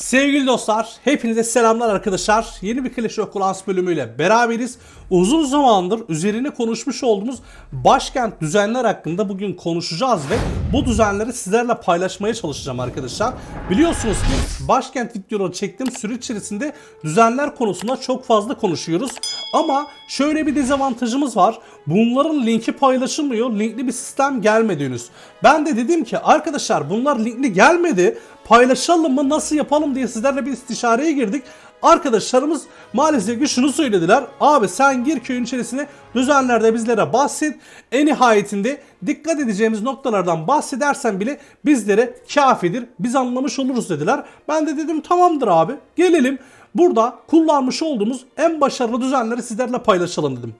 Sevgili dostlar, hepinize selamlar arkadaşlar. Yeni bir Clash of Clans bölümüyle beraberiz. Uzun zamandır üzerine konuşmuş olduğumuz başkent düzenler hakkında bugün konuşacağız ve bu düzenleri sizlerle paylaşmaya çalışacağım arkadaşlar. Biliyorsunuz ki başkent videoları çektiğim süre içerisinde düzenler konusunda çok fazla konuşuyoruz. Ama şöyle bir dezavantajımız var. Bunların linki paylaşılmıyor. Linkli bir sistem gelmedi henüz. Ben de dedim ki arkadaşlar bunlar linkli gelmedi paylaşalım mı nasıl yapalım diye sizlerle bir istişareye girdik. Arkadaşlarımız maalesef ki şunu söylediler. Abi sen gir köyün içerisine düzenlerde bizlere bahset. En nihayetinde dikkat edeceğimiz noktalardan bahsedersen bile bizlere kafidir. Biz anlamış oluruz dediler. Ben de dedim tamamdır abi gelelim. Burada kullanmış olduğumuz en başarılı düzenleri sizlerle paylaşalım dedim.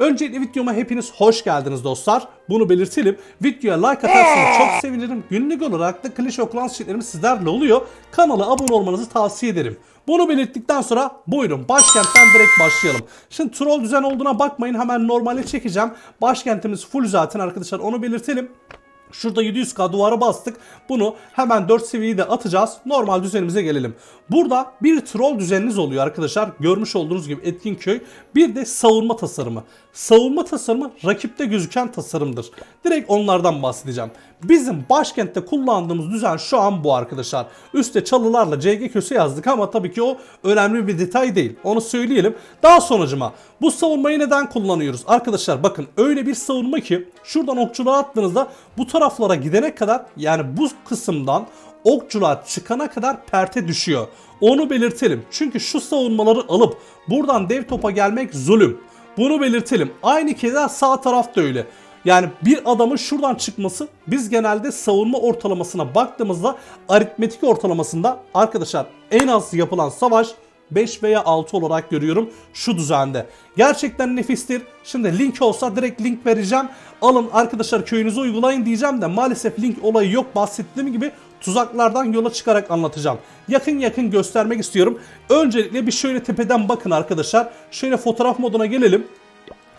Öncelikle videoma hepiniz hoş geldiniz dostlar. Bunu belirtelim. Videoya like atarsanız çok sevinirim. Günlük olarak da of Clans şeylerimiz sizlerle oluyor. Kanala abone olmanızı tavsiye ederim. Bunu belirttikten sonra buyurun başkentten direkt başlayalım. Şimdi troll düzen olduğuna bakmayın hemen normale çekeceğim. Başkentimiz full zaten arkadaşlar onu belirtelim. Şurada 700k duvara bastık. Bunu hemen 4 seviyeyi de atacağız. Normal düzenimize gelelim. Burada bir troll düzeniniz oluyor arkadaşlar. Görmüş olduğunuz gibi etkin köy. Bir de savunma tasarımı. Savunma tasarımı rakipte gözüken tasarımdır. Direkt onlardan bahsedeceğim. Bizim başkentte kullandığımız düzen şu an bu arkadaşlar. Üste çalılarla CG köse yazdık ama tabii ki o önemli bir detay değil. Onu söyleyelim. Daha sonucuma bu savunmayı neden kullanıyoruz? Arkadaşlar bakın öyle bir savunma ki şuradan okçuluğa attığınızda bu taraflara gidene kadar yani bu kısımdan okçular çıkana kadar perte düşüyor. Onu belirtelim. Çünkü şu savunmaları alıp buradan dev topa gelmek zulüm. Bunu belirtelim. Aynı keza sağ tarafta öyle. Yani bir adamın şuradan çıkması biz genelde savunma ortalamasına baktığımızda aritmetik ortalamasında arkadaşlar en az yapılan savaş 5 veya 6 olarak görüyorum şu düzende. Gerçekten nefistir. Şimdi link olsa direkt link vereceğim. Alın arkadaşlar köyünüze uygulayın diyeceğim de maalesef link olayı yok. Bahsettiğim gibi tuzaklardan yola çıkarak anlatacağım. Yakın yakın göstermek istiyorum. Öncelikle bir şöyle tepeden bakın arkadaşlar. Şöyle fotoğraf moduna gelelim.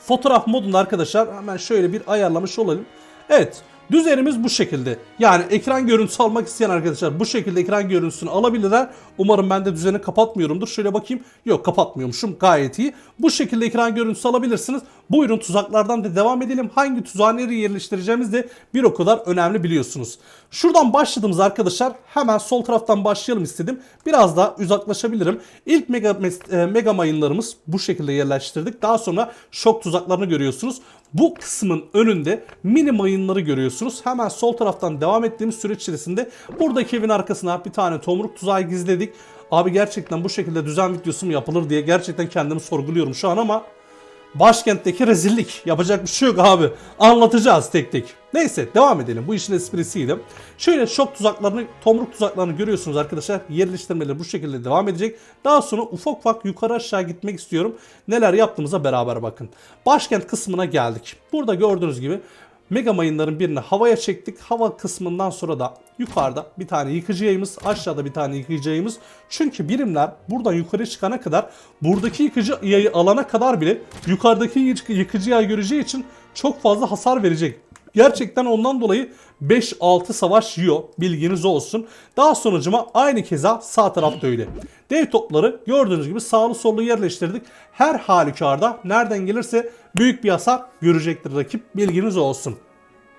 Fotoğraf modunda arkadaşlar hemen şöyle bir ayarlamış olalım. Evet düzenimiz bu şekilde. Yani ekran görüntüsü almak isteyen arkadaşlar bu şekilde ekran görüntüsünü alabilirler. Umarım ben de düzeni kapatmıyorumdur. Şöyle bakayım. Yok kapatmıyormuşum gayet iyi. Bu şekilde ekran görüntüsü alabilirsiniz. Buyurun tuzaklardan da devam edelim. Hangi tuzağı nereye yerleştireceğimiz de bir o kadar önemli biliyorsunuz. Şuradan başladığımız arkadaşlar hemen sol taraftan başlayalım istedim. Biraz daha uzaklaşabilirim. İlk mega, e, mega mayınlarımız bu şekilde yerleştirdik. Daha sonra şok tuzaklarını görüyorsunuz. Bu kısmın önünde mini mayınları görüyorsunuz. Hemen sol taraftan devam ettiğimiz süreç içerisinde buradaki evin arkasına bir tane tomruk tuzağı gizledik. Abi gerçekten bu şekilde düzen videosu mu yapılır diye gerçekten kendimi sorguluyorum şu an ama başkentteki rezillik. Yapacak bir şey yok abi. Anlatacağız tek tek. Neyse devam edelim. Bu işin esprisiydi. Şöyle şok tuzaklarını, tomruk tuzaklarını görüyorsunuz arkadaşlar. Yerleştirmeleri bu şekilde devam edecek. Daha sonra ufak ufak yukarı aşağı gitmek istiyorum. Neler yaptığımıza beraber bakın. Başkent kısmına geldik. Burada gördüğünüz gibi Mega mayınların birini havaya çektik. Hava kısmından sonra da yukarıda bir tane yıkıcı yayımız, aşağıda bir tane yıkıcı yayımız. Çünkü birimler buradan yukarı çıkana kadar buradaki yıkıcı yayı alana kadar bile yukarıdaki yıkıcı yay göreceği için çok fazla hasar verecek. Gerçekten ondan dolayı 5-6 savaş yiyor. Bilginiz olsun. Daha sonucuma aynı keza sağ tarafta öyle. Dev topları gördüğünüz gibi sağlı sollu yerleştirdik. Her halükarda nereden gelirse büyük bir hasar görecektir rakip. Bilginiz olsun.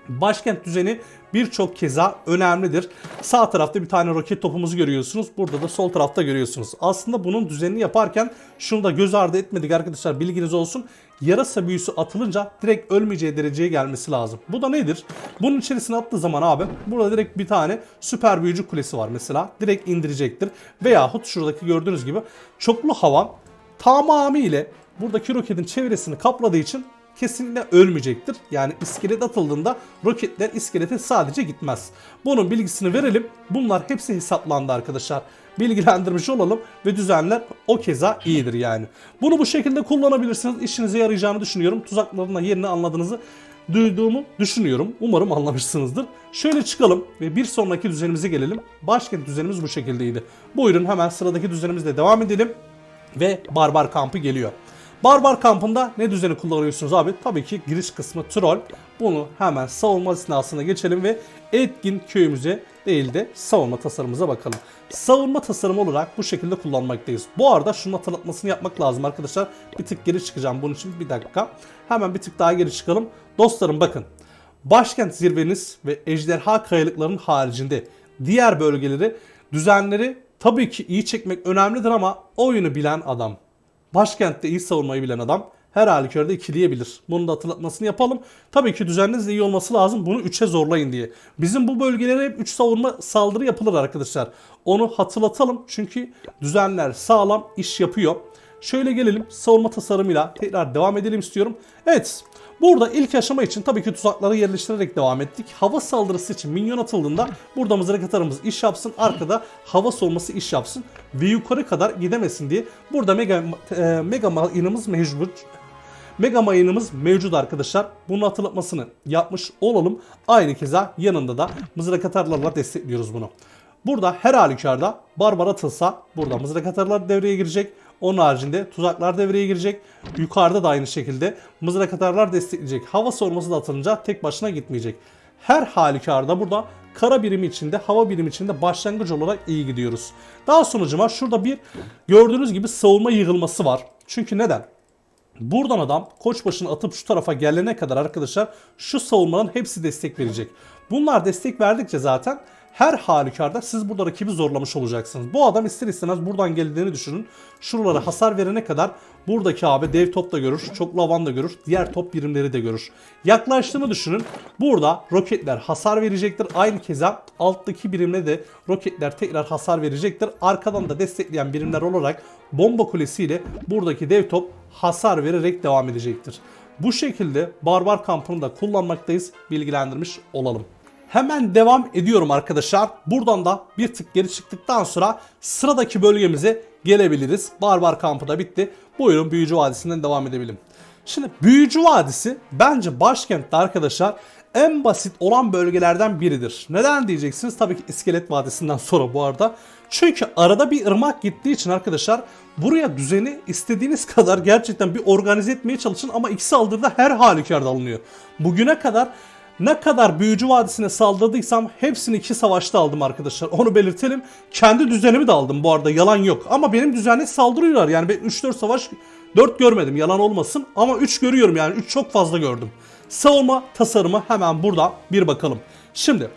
Başkent düzeni birçok keza önemlidir. Sağ tarafta bir tane roket topumuzu görüyorsunuz. Burada da sol tarafta görüyorsunuz. Aslında bunun düzenini yaparken şunu da göz ardı etmedik arkadaşlar bilginiz olsun. Yarasa büyüsü atılınca direkt ölmeyeceği dereceye gelmesi lazım. Bu da nedir? Bunun içerisine attığı zaman abi burada direkt bir tane süper büyücü kulesi var mesela. Direkt indirecektir. Veyahut şuradaki gördüğünüz gibi çoklu hava tamamıyla buradaki roketin çevresini kapladığı için kesinlikle ölmeyecektir. Yani iskelet atıldığında roketler iskelete sadece gitmez. Bunun bilgisini verelim. Bunlar hepsi hesaplandı arkadaşlar. Bilgilendirmiş olalım ve düzenler o keza iyidir yani. Bunu bu şekilde kullanabilirsiniz. İşinize yarayacağını düşünüyorum. Tuzakların da yerini anladığınızı duyduğumu düşünüyorum. Umarım anlamışsınızdır. Şöyle çıkalım ve bir sonraki düzenimize gelelim. Başkent düzenimiz bu şekildeydi. Buyurun hemen sıradaki düzenimizle devam edelim. Ve barbar kampı geliyor. Barbar kampında ne düzeni kullanıyorsunuz abi? Tabii ki giriş kısmı troll. Bunu hemen savunma esnasında geçelim ve etkin köyümüze değil de savunma tasarımımıza bakalım. savunma tasarımı olarak bu şekilde kullanmaktayız. Bu arada şunun hatırlatmasını yapmak lazım arkadaşlar. Bir tık geri çıkacağım bunun için bir dakika. Hemen bir tık daha geri çıkalım. Dostlarım bakın. Başkent zirveniz ve ejderha kayalıklarının haricinde diğer bölgeleri, düzenleri tabii ki iyi çekmek önemlidir ama oyunu bilen adam, başkentte iyi savunmayı bilen adam her halükarda ikileyebilir. Bunun da hatırlatmasını yapalım. Tabii ki düzeniniz de iyi olması lazım. Bunu 3'e zorlayın diye. Bizim bu bölgelere hep 3 savunma saldırı yapılır arkadaşlar. Onu hatırlatalım. Çünkü düzenler sağlam iş yapıyor. Şöyle gelelim savunma tasarımıyla tekrar devam edelim istiyorum. Evet Burada ilk aşama için tabii ki tuzakları yerleştirerek devam ettik. Hava saldırısı için minyon atıldığında burada mızrak atarımız iş yapsın. Arkada hava sorması iş yapsın. Ve yukarı kadar gidemesin diye burada mega, e, mega mayınımız mevcut. Mega mayınımız mevcut arkadaşlar. Bunun hatırlatmasını yapmış olalım. Aynı keza yanında da mızrak atarlarla destekliyoruz bunu. Burada her halükarda barbar atılsa burada mızrak atarlar devreye girecek. Onun haricinde tuzaklar devreye girecek. Yukarıda da aynı şekilde mızrak atarlar destekleyecek. Hava savunması da atılınca tek başına gitmeyecek. Her halükarda burada kara birimi içinde, hava birimi içinde başlangıç olarak iyi gidiyoruz. Daha sonucuma şurada bir gördüğünüz gibi savunma yığılması var. Çünkü neden? Buradan adam koç başını atıp şu tarafa gelene kadar arkadaşlar şu savunmanın hepsi destek verecek. Bunlar destek verdikçe zaten her halükarda siz burada rakibi zorlamış olacaksınız. Bu adam ister istemez buradan geldiğini düşünün. Şuralara hasar verene kadar buradaki abi dev top da görür, çok lavan da görür, diğer top birimleri de görür. Yaklaştığını düşünün. Burada roketler hasar verecektir. Aynı keza alttaki birimle de roketler tekrar hasar verecektir. Arkadan da destekleyen birimler olarak bomba kulesiyle buradaki dev top hasar vererek devam edecektir. Bu şekilde barbar kampını da kullanmaktayız. Bilgilendirmiş olalım. Hemen devam ediyorum arkadaşlar. Buradan da bir tık geri çıktıktan sonra sıradaki bölgemize gelebiliriz. Barbar kampı da bitti. Buyurun Büyücü Vadisi'nden devam edelim. Şimdi Büyücü Vadisi bence başkentte arkadaşlar en basit olan bölgelerden biridir. Neden diyeceksiniz? Tabii ki İskelet Vadisi'nden sonra bu arada. Çünkü arada bir ırmak gittiği için arkadaşlar buraya düzeni istediğiniz kadar gerçekten bir organize etmeye çalışın ama iki saldırıda her halükarda alınıyor. Bugüne kadar ne kadar büyücü vadisine saldırdıysam hepsini iki savaşta aldım arkadaşlar. Onu belirtelim. Kendi düzenimi de aldım bu arada yalan yok. Ama benim düzenli saldırıyorlar. Yani ben 3-4 savaş 4 görmedim yalan olmasın. Ama 3 görüyorum yani 3 çok fazla gördüm. Savunma tasarımı hemen burada bir bakalım. Şimdi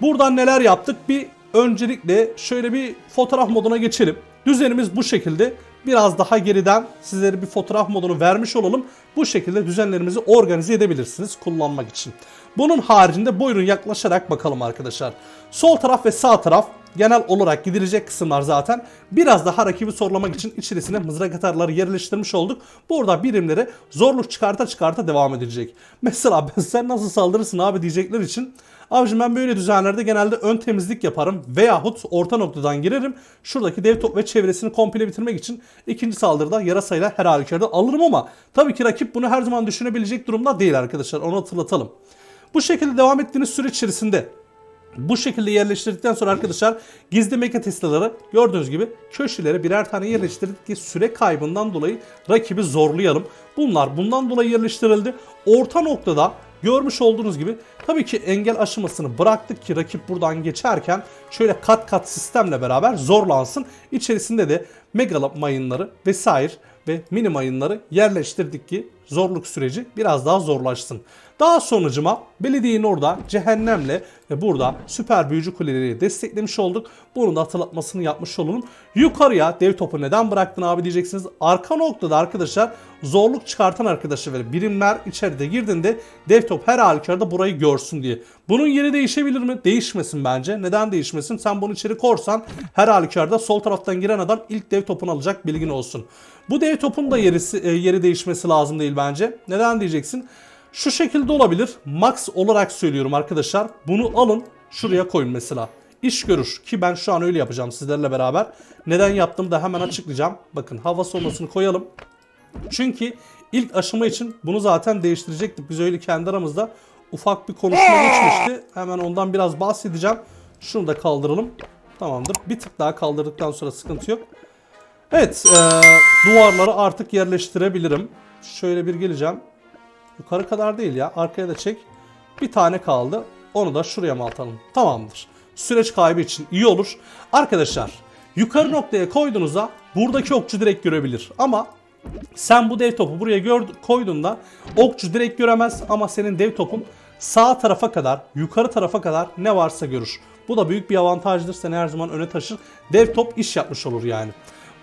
buradan neler yaptık bir öncelikle şöyle bir fotoğraf moduna geçelim. Düzenimiz bu şekilde. Biraz daha geriden sizlere bir fotoğraf modunu vermiş olalım. Bu şekilde düzenlerimizi organize edebilirsiniz kullanmak için. Bunun haricinde buyurun yaklaşarak bakalım arkadaşlar. Sol taraf ve sağ taraf genel olarak gidilecek kısımlar zaten. Biraz daha rakibi sorulamak için içerisine mızrak atarları yerleştirmiş olduk. Burada birimlere zorluk çıkarta çıkarta devam edilecek. Mesela sen nasıl saldırırsın abi diyecekler için Abicim ben böyle düzenlerde genelde ön temizlik yaparım veyahut orta noktadan girerim. Şuradaki dev top ve çevresini komple bitirmek için ikinci saldırıda yarasayla her halükarda alırım ama tabii ki rakip bunu her zaman düşünebilecek durumda değil arkadaşlar. Onu hatırlatalım. Bu şekilde devam ettiğiniz süre içerisinde bu şekilde yerleştirdikten sonra arkadaşlar gizli mega teslaları gördüğünüz gibi köşelere birer tane yerleştirdik ki süre kaybından dolayı rakibi zorlayalım. Bunlar bundan dolayı yerleştirildi. Orta noktada görmüş olduğunuz gibi tabii ki engel aşamasını bıraktık ki rakip buradan geçerken şöyle kat kat sistemle beraber zorlansın. İçerisinde de mega mayınları vesaire ve mini mayınları yerleştirdik ki zorluk süreci biraz daha zorlaşsın. Daha sonucuma belediyenin orada cehennemle ve burada süper büyücü kuleleri desteklemiş olduk. Bunun da hatırlatmasını yapmış olalım. Yukarıya dev topu neden bıraktın abi diyeceksiniz. Arka noktada arkadaşlar zorluk çıkartan arkadaşlar ve birimler içeride girdiğinde dev top her halükarda burayı görsün diye. Bunun yeri değişebilir mi? Değişmesin bence. Neden değişmesin? Sen bunu içeri korsan her halükarda sol taraftan giren adam ilk dev topunu alacak bilgin olsun. Bu dev topun da yeri, e, yeri değişmesi lazım değil bence. Neden diyeceksin? Şu şekilde olabilir. Max olarak söylüyorum arkadaşlar. Bunu alın şuraya koyun mesela. İş görür ki ben şu an öyle yapacağım sizlerle beraber. Neden yaptım da hemen açıklayacağım. Bakın hava soğumasını koyalım. Çünkü ilk aşama için bunu zaten değiştirecektik. Biz öyle kendi aramızda ufak bir konuşma geçmişti. Hemen ondan biraz bahsedeceğim. Şunu da kaldıralım. Tamamdır. Bir tık daha kaldırdıktan sonra sıkıntı yok. Evet. E, duvarları artık yerleştirebilirim. Şöyle bir geleceğim. Yukarı kadar değil ya. Arkaya da çek. Bir tane kaldı. Onu da şuraya mı atalım? Tamamdır. süreç kaybı için iyi olur. Arkadaşlar yukarı noktaya koyduğunuzda buradaki okçu direkt görebilir. Ama sen bu dev topu buraya gör, koyduğunda okçu direkt göremez ama senin dev topun sağ tarafa kadar, yukarı tarafa kadar ne varsa görür. Bu da büyük bir avantajdır. Seni her zaman öne taşır. Dev top iş yapmış olur yani.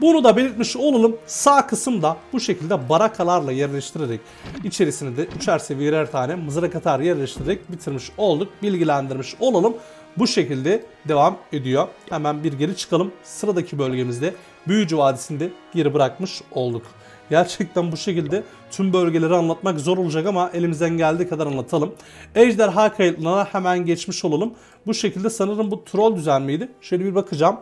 Bunu da belirtmiş olalım. Sağ kısımda bu şekilde barakalarla yerleştirerek içerisine de üçer seviye birer tane mızrak atar yerleştirerek bitirmiş olduk. Bilgilendirmiş olalım. Bu şekilde devam ediyor. Hemen bir geri çıkalım. Sıradaki bölgemizde Büyücü Vadisi'nde geri bırakmış olduk. Gerçekten bu şekilde tüm bölgeleri anlatmak zor olacak ama elimizden geldiği kadar anlatalım. Ejderha kayıtlarına hemen geçmiş olalım. Bu şekilde sanırım bu troll düzen miydi? Şöyle bir bakacağım.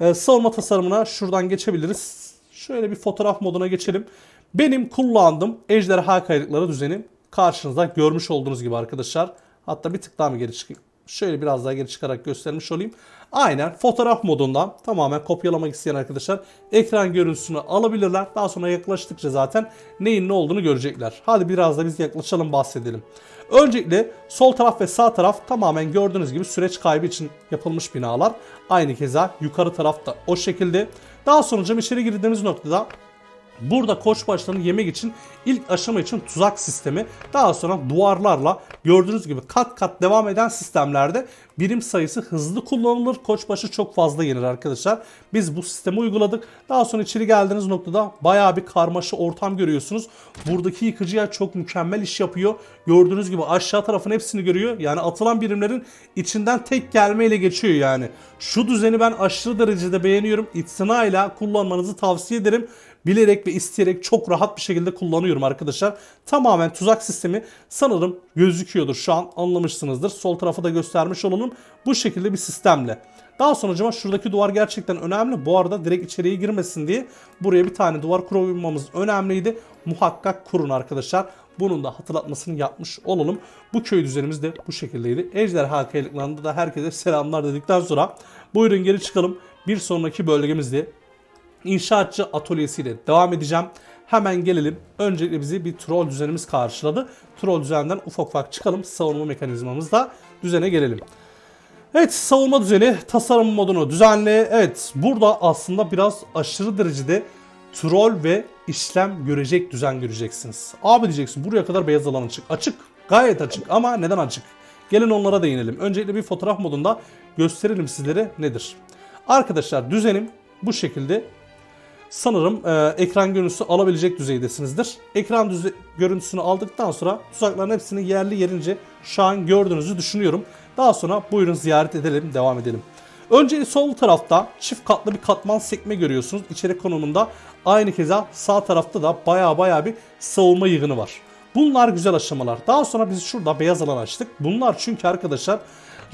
Ee, savunma tasarımına şuradan geçebiliriz. Şöyle bir fotoğraf moduna geçelim. Benim kullandığım ejderha kayıtları düzeni karşınızda görmüş olduğunuz gibi arkadaşlar. Hatta bir tık daha mı geri çıkayım? Şöyle biraz daha geri çıkarak göstermiş olayım. Aynen fotoğraf modundan tamamen kopyalamak isteyen arkadaşlar ekran görüntüsünü alabilirler. Daha sonra yaklaştıkça zaten neyin ne olduğunu görecekler. Hadi biraz da biz yaklaşalım bahsedelim. Öncelikle sol taraf ve sağ taraf tamamen gördüğünüz gibi süreç kaybı için yapılmış binalar. Aynı keza yukarı taraf da o şekilde. Daha sonra içeri girdiğimiz noktada Burada koç başlarını yemek için ilk aşama için tuzak sistemi daha sonra duvarlarla gördüğünüz gibi kat kat devam eden sistemlerde birim sayısı hızlı kullanılır. Koç başı çok fazla yenir arkadaşlar. Biz bu sistemi uyguladık. Daha sonra içeri geldiğiniz noktada bayağı bir karmaşa ortam görüyorsunuz. Buradaki yıkıcı yer çok mükemmel iş yapıyor. Gördüğünüz gibi aşağı tarafın hepsini görüyor. Yani atılan birimlerin içinden tek gelmeyle geçiyor yani. Şu düzeni ben aşırı derecede beğeniyorum. İtinayla kullanmanızı tavsiye ederim bilerek ve isteyerek çok rahat bir şekilde kullanıyorum arkadaşlar. Tamamen tuzak sistemi sanırım gözüküyordur. Şu an anlamışsınızdır. Sol tarafı da göstermiş olalım. Bu şekilde bir sistemle. Daha sonra şuradaki duvar gerçekten önemli. Bu arada direkt içeriye girmesin diye buraya bir tane duvar kurmamız önemliydi. Muhakkak kurun arkadaşlar. Bunun da hatırlatmasını yapmış olalım. Bu köy düzenimiz de bu şekildeydi. Ejderha kayılıklarında da herkese selamlar dedikten sonra buyurun geri çıkalım. Bir sonraki bölgemizde İnşaatçı atölyesiyle devam edeceğim. Hemen gelelim. Öncelikle bizi bir troll düzenimiz karşıladı. Troll düzenden ufak ufak çıkalım. Savunma mekanizmamızda düzene gelelim. Evet savunma düzeni tasarım modunu düzenle. Evet burada aslında biraz aşırı derecede troll ve işlem görecek düzen göreceksiniz. Abi diyeceksin buraya kadar beyaz alan açık. Açık gayet açık ama neden açık? Gelin onlara değinelim. Öncelikle bir fotoğraf modunda gösterelim sizlere nedir. Arkadaşlar düzenim bu şekilde sanırım e, ekran görüntüsü alabilecek düzeydesinizdir. Ekran düze- görüntüsünü aldıktan sonra tuzakların hepsini yerli yerince şu an gördüğünüzü düşünüyorum. Daha sonra buyurun ziyaret edelim, devam edelim. Önce sol tarafta çift katlı bir katman sekme görüyorsunuz. İçeri konumunda aynı keza sağ tarafta da baya baya bir savunma yığını var. Bunlar güzel aşamalar. Daha sonra biz şurada beyaz alan açtık. Bunlar çünkü arkadaşlar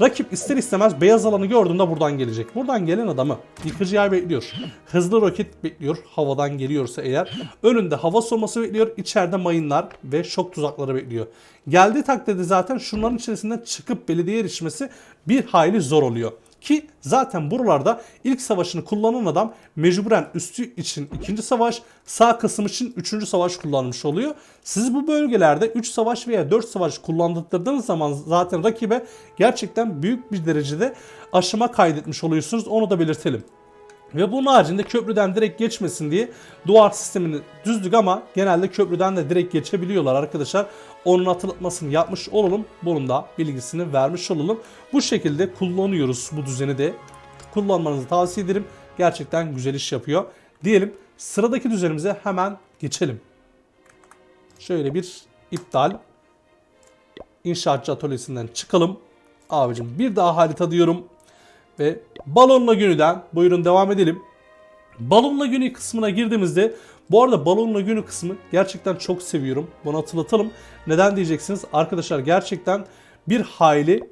Rakip ister istemez beyaz alanı gördüğünde buradan gelecek. Buradan gelen adamı yıkıcı yer bekliyor. Hızlı roket bekliyor havadan geliyorsa eğer. Önünde hava soması bekliyor. İçeride mayınlar ve şok tuzakları bekliyor. Geldiği takdirde zaten şunların içerisinden çıkıp belediye erişmesi bir hayli zor oluyor. Ki zaten buralarda ilk savaşını kullanan adam mecburen üstü için ikinci savaş, sağ kısım için üçüncü savaş kullanmış oluyor. Siz bu bölgelerde 3 savaş veya 4 savaş kullandırdığınız zaman zaten rakibe gerçekten büyük bir derecede aşama kaydetmiş oluyorsunuz. Onu da belirtelim. Ve bunun haricinde köprüden direkt geçmesin diye duvar sistemini düzdük ama genelde köprüden de direkt geçebiliyorlar arkadaşlar. Onun hatırlatmasını yapmış olalım. Bunun da bilgisini vermiş olalım. Bu şekilde kullanıyoruz bu düzeni de. Kullanmanızı tavsiye ederim. Gerçekten güzel iş yapıyor. Diyelim sıradaki düzenimize hemen geçelim. Şöyle bir iptal. İnşaatçı atölyesinden çıkalım. Abicim bir daha harita diyorum. Ve balonla günüden buyurun devam edelim. Balonla günü kısmına girdiğimizde bu arada balonla günü kısmı gerçekten çok seviyorum. Bunu hatırlatalım. Neden diyeceksiniz? Arkadaşlar gerçekten bir hayli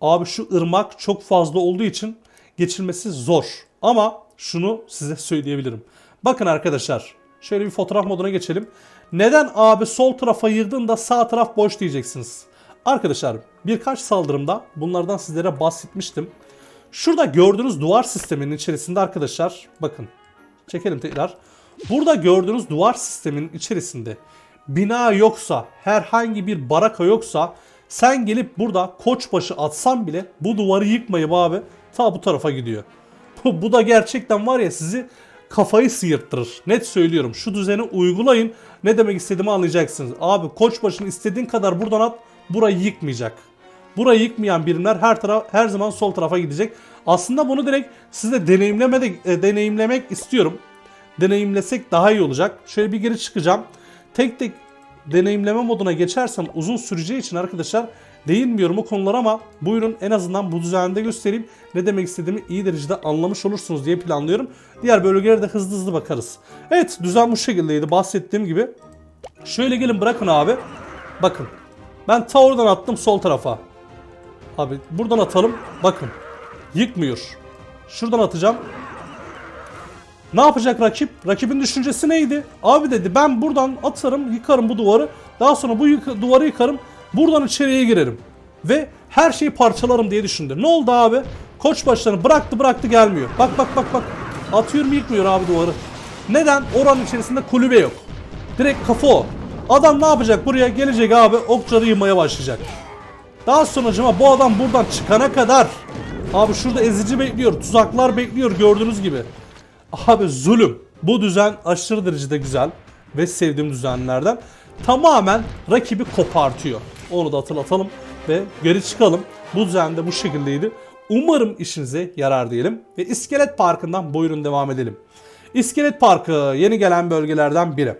abi şu ırmak çok fazla olduğu için geçilmesi zor. Ama şunu size söyleyebilirim. Bakın arkadaşlar şöyle bir fotoğraf moduna geçelim. Neden abi sol tarafa yığdın sağ taraf boş diyeceksiniz. Arkadaşlar birkaç saldırımda bunlardan sizlere bahsetmiştim. Şurada gördüğünüz duvar sisteminin içerisinde arkadaşlar bakın çekelim tekrar. Burada gördüğünüz duvar sisteminin içerisinde bina yoksa herhangi bir baraka yoksa sen gelip burada koçbaşı atsan bile bu duvarı yıkmayıp abi ta bu tarafa gidiyor. Bu, bu da gerçekten var ya sizi kafayı sıyırttırır. Net söylüyorum. Şu düzeni uygulayın. Ne demek istediğimi anlayacaksınız. Abi koçbaşını istediğin kadar buradan at. Burayı yıkmayacak. Burayı yıkmayan birimler her taraf her zaman sol tarafa gidecek. Aslında bunu direkt size deneyimleme e, deneyimlemek istiyorum. Deneyimlesek daha iyi olacak. Şöyle bir geri çıkacağım. Tek tek deneyimleme moduna geçersem uzun süreceği için arkadaşlar değinmiyorum o konulara ama buyurun en azından bu düzende göstereyim. Ne demek istediğimi iyi derecede anlamış olursunuz diye planlıyorum. Diğer bölgelere de hızlı hızlı bakarız. Evet düzen bu şekildeydi bahsettiğim gibi. Şöyle gelin bırakın abi. Bakın. Ben ta oradan attım sol tarafa. Abi buradan atalım. Bakın. Yıkmıyor. Şuradan atacağım. Ne yapacak rakip? Rakibin düşüncesi neydi? Abi dedi ben buradan atarım yıkarım bu duvarı. Daha sonra bu yık- duvarı yıkarım. Buradan içeriye girerim. Ve her şeyi parçalarım diye düşündü. Ne oldu abi? Koç başlarını bıraktı bıraktı gelmiyor. Bak bak bak bak. Atıyorum yıkmıyor abi duvarı. Neden? Oranın içerisinde kulübe yok. Direkt kafa o. Adam ne yapacak? Buraya gelecek abi okçaları yığmaya başlayacak. Daha sonucuma bu adam buradan çıkana kadar abi şurada ezici bekliyor, tuzaklar bekliyor gördüğünüz gibi. Abi zulüm. Bu düzen aşırı derecede güzel ve sevdiğim düzenlerden. Tamamen rakibi kopartıyor. Onu da hatırlatalım ve geri çıkalım. Bu düzen de bu şekildeydi. Umarım işinize yarar diyelim. Ve İskelet Parkı'ndan buyurun devam edelim. İskelet Parkı yeni gelen bölgelerden biri.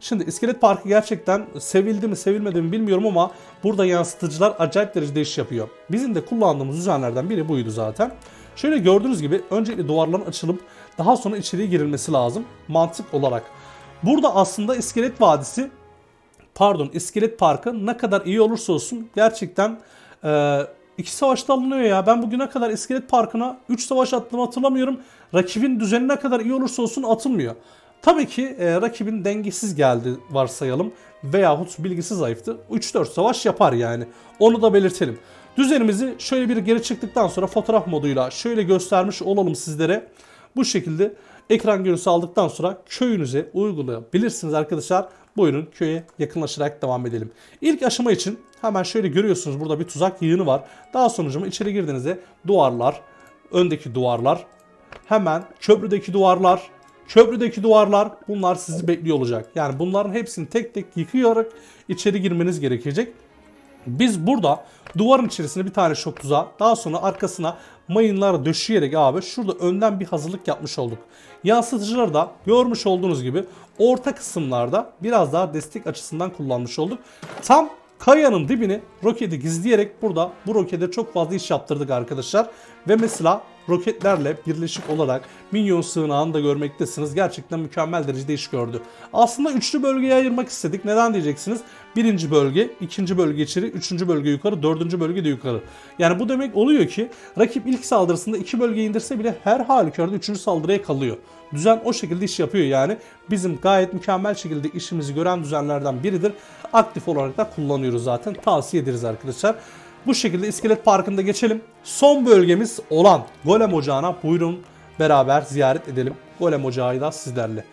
Şimdi İskelet Parkı gerçekten sevildi mi sevilmedi mi bilmiyorum ama burada yansıtıcılar acayip derecede iş yapıyor. Bizim de kullandığımız düzenlerden biri buydu zaten. Şöyle gördüğünüz gibi öncelikle duvarların açılıp daha sonra içeriye girilmesi lazım mantık olarak. Burada aslında İskelet Vadisi pardon İskelet Parkı ne kadar iyi olursa olsun gerçekten e, iki savaşta alınıyor ya. Ben bugüne kadar İskelet Parkı'na 3 savaş attığımı hatırlamıyorum. Rakibin düzeni ne kadar iyi olursa olsun atılmıyor. Tabii ki e, rakibin dengesiz geldi varsayalım veyahut bilgisi zayıftı. 3-4 savaş yapar yani. Onu da belirtelim. Düzenimizi şöyle bir geri çıktıktan sonra fotoğraf moduyla şöyle göstermiş olalım sizlere. Bu şekilde ekran görüntüsü aldıktan sonra köyünüze uygulayabilirsiniz arkadaşlar. Buyurun köye yakınlaşarak devam edelim. İlk aşama için hemen şöyle görüyorsunuz burada bir tuzak yığını var. Daha sonucuma içeri girdiğinizde duvarlar, öndeki duvarlar, hemen köprüdeki duvarlar, köprüdeki duvarlar bunlar sizi bekliyor olacak. Yani bunların hepsini tek tek yıkayarak içeri girmeniz gerekecek. Biz burada duvarın içerisine bir tane şok tuzağı daha sonra arkasına mayınlar döşeyerek abi şurada önden bir hazırlık yapmış olduk. Yansıtıcıları da görmüş olduğunuz gibi orta kısımlarda biraz daha destek açısından kullanmış olduk. Tam kayanın dibini roketi gizleyerek burada bu rokete çok fazla iş yaptırdık arkadaşlar. Ve mesela roketlerle birleşik olarak minyon sığınağını da görmektesiniz. Gerçekten mükemmel derecede iş gördü. Aslında üçlü bölgeye ayırmak istedik. Neden diyeceksiniz? Birinci bölge, ikinci bölge içeri, üçüncü bölge yukarı, dördüncü bölge de yukarı. Yani bu demek oluyor ki rakip ilk saldırısında iki bölge indirse bile her halükarda üçüncü saldırıya kalıyor. Düzen o şekilde iş yapıyor yani. Bizim gayet mükemmel şekilde işimizi gören düzenlerden biridir. Aktif olarak da kullanıyoruz zaten. Tavsiye ederiz arkadaşlar. Bu şekilde İskelet Parkı'nda geçelim. Son bölgemiz olan Golem Ocağı'na buyurun beraber ziyaret edelim. Golem Ocağı da sizlerle.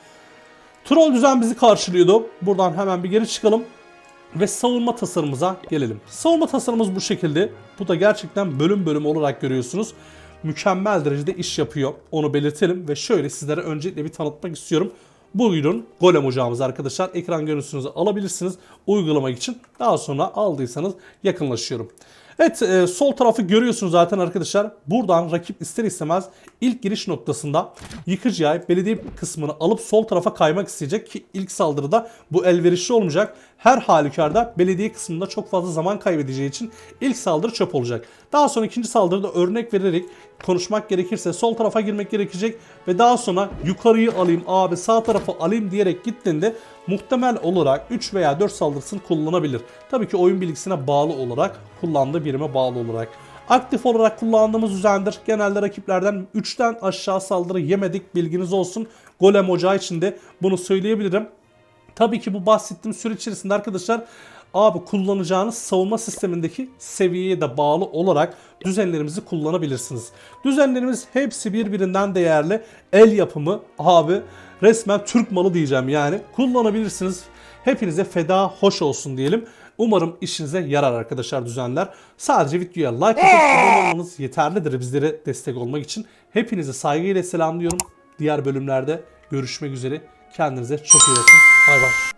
Troll düzen bizi karşılıyordu. Buradan hemen bir geri çıkalım ve savunma tasarımıza gelelim. Savunma tasarımımız bu şekilde. Bu da gerçekten bölüm bölüm olarak görüyorsunuz. Mükemmel derecede iş yapıyor. Onu belirtelim ve şöyle sizlere öncelikle bir tanıtmak istiyorum. Buyurun Golem ocağımız arkadaşlar. Ekran görüntüsünüzü alabilirsiniz uygulamak için. Daha sonra aldıysanız yakınlaşıyorum. Evet e, sol tarafı görüyorsunuz zaten arkadaşlar. Buradan rakip ister istemez ilk giriş noktasında yıkıcı yay belediye kısmını alıp sol tarafa kaymak isteyecek ki ilk saldırıda bu elverişli olmayacak. Her halükarda belediye kısmında çok fazla zaman kaybedeceği için ilk saldırı çöp olacak. Daha sonra ikinci saldırıda örnek vererek konuşmak gerekirse sol tarafa girmek gerekecek ve daha sonra yukarıyı alayım abi sağ tarafı alayım diyerek gittiğinde muhtemel olarak 3 veya 4 saldırısını kullanabilir. Tabii ki oyun bilgisine bağlı olarak kullandığı birime bağlı olarak. Aktif olarak kullandığımız düzendir. Genelde rakiplerden 3'ten aşağı saldırı yemedik bilginiz olsun. Golem ocağı içinde bunu söyleyebilirim. Tabii ki bu bahsettiğim süre içerisinde arkadaşlar abi kullanacağınız savunma sistemindeki seviyeye de bağlı olarak düzenlerimizi kullanabilirsiniz. Düzenlerimiz hepsi birbirinden değerli. El yapımı abi resmen Türk malı diyeceğim yani. Kullanabilirsiniz. Hepinize feda hoş olsun diyelim. Umarım işinize yarar arkadaşlar düzenler. Sadece videoya like atıp abone olmanız yeterlidir bizlere destek olmak için. Hepinizi saygıyla selamlıyorum. Diğer bölümlerde görüşmek üzere. Kendinize çok iyi bakın. Bay bay.